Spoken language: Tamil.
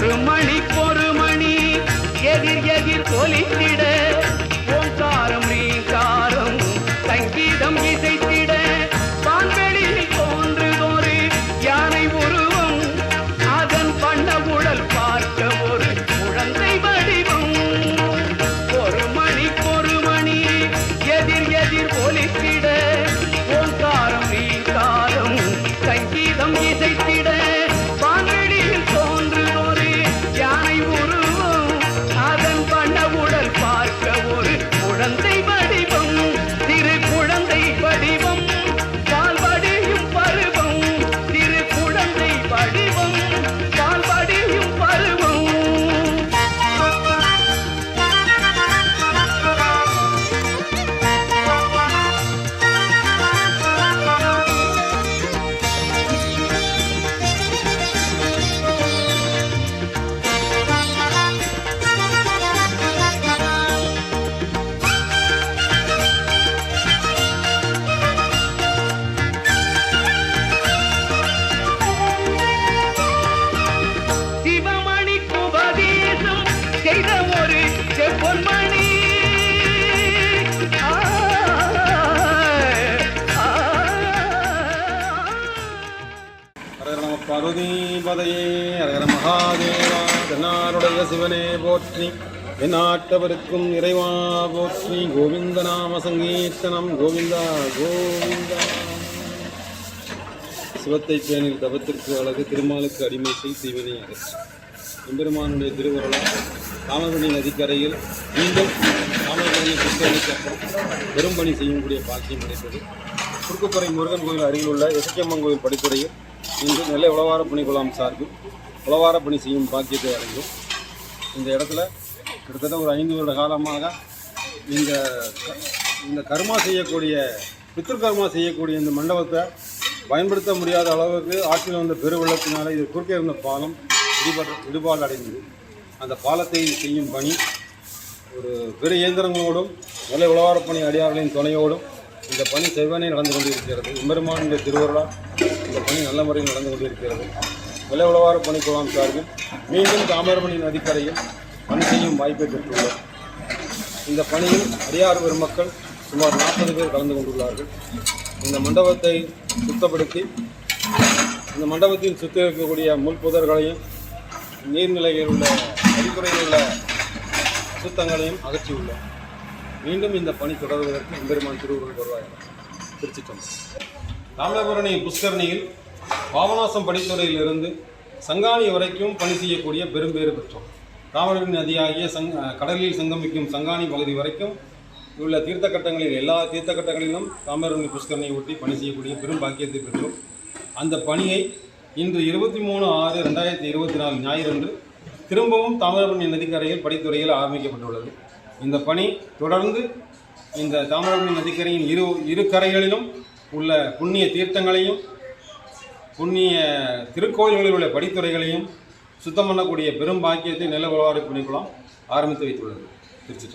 ஒரு மணி ஒரு மணி. எதிர் எதிர் ஒலித்திட பார்வதிபதையே அரகர மகாதேவா தன்னாருடைய சிவனே போற்றி. என்னாட்டவருக்கும் இறைவா போற்றி. கோவிந்த நாம சங்கீர்த்தனம் கோவிந்தா கோவிந்தா. சிவத்தை பேணில் தவத்திற்கு அழகு திருமாலுக்கு அடிமை செய் சிவனே எம்பெருமானுடைய திருவருளால் தாமரபணி நதிக்கரையில் மீண்டும் தாமரபணி புத்தகத்துக்கு பெரும்பணி செய்யக்கூடிய பாக்கியம் கிடைத்தது. குறுக்குப்பறை முருகன் கோயில் அருகில் உள்ள எசக்கியம்மன் கோயில் படித்துறையில் இன்று நெல்லை உளவார பணிக்குழாம் சார்பில் உளவார பணி செய்யும் பாக்கியத்தை அடைந்தோம் இந்த இடத்துல கிட்டத்தட்ட ஒரு ஐந்து வருட காலமாக இந்த க- இந்த கர்மா செய்யக்கூடிய பித்திருக்கர்மா செய்யக்கூடிய இந்த மண்டபத்தை பயன்படுத்த முடியாத அளவுக்கு ஆற்றில் வந்த பெருவெள்ளத்தினால இது குறுக்கே இருந்த பாலம் இடிபாடு இடுபாடு அடைந்தது. அந்த பாலத்தை செய்யும் பணி ஒரு பெரு இயந்திரங்களோடும் நல்ல உழவாரப் பணி அடியார்களின் துணையோடும் இந்த பணி செவ்வனே நடந்து கொண்டிருக்கிறது. எம்பெருமானுடைய திருவருளால் இந்த பணி நல்ல முறையில் நடந்து கொண்டிருக்கிறது. விலை உழவார பணி சார்பில் மீண்டும் தாமிரபணி நதிக்கரையில் பணி செய்யும் வாய்ப்பை பெற்றுள்ளோம். இந்த பணியில் அடியார் பெருமக்கள் சுமார் நாற்பது பேர் கலந்து கொண்டுள்ளார்கள். இந்த மண்டபத்தை சுத்தப்படுத்தி இந்த மண்டபத்தில் சுற்றி இருக்கக்கூடிய முள் புதர்களையும் நீர்நிலையில் உள்ள அடிப்படையில் உள்ள அசுத்தங்களையும் அகற்றியுள்ளோம். மீண்டும் இந்த பணி தொடர்வதற்கு எம்பெருமான் திருவுருள் வருவார்கள் திருச்சி தாமிரபரணி புஷ்கரணியில் பாபநாசம் படித்துறையிலிருந்து சங்காணி வரைக்கும் பணி செய்யக்கூடிய பெரும்பேறு பெற்றோம். தாமிரபரணி நதியாகிய சங் கடலில் சங்கமிக்கும் சங்காணி பகுதி வரைக்கும் உள்ள தீர்த்த கட்டங்களில் எல்லா தீர்த்த கட்டங்களிலும் தாமிரபரணி புஷ்கரணியை ஒட்டி பணி செய்யக்கூடிய பெரும் பாக்கியத்தை பெற்றோம். அந்த பணியை இன்று இருபத்தி மூணு ஆறு ரெண்டாயிரத்தி இருபத்தி நாலு ஞாயிறன்று திரும்பவும் தாமிரபரணி நதிக்கரையில் படித்துறையில் ஆரம்பிக்கப்பட்டுள்ளது. இந்த பணி தொடர்ந்து இந்த தாமிரபரணி நதிக்கரையின் இரு இரு கரைகளிலும் உள்ள புண்ணிய தீர்த்தங்களையும் புண்ணிய திருக்கோயில்களில் உள்ள படித்துறைகளையும் சுத்தம் பண்ணக்கூடிய பெரும் பாக்கியத்தை நில உலவாரி பணிக்குளம் ஆரம்பித்து வைத்துள்ளது திருச்சி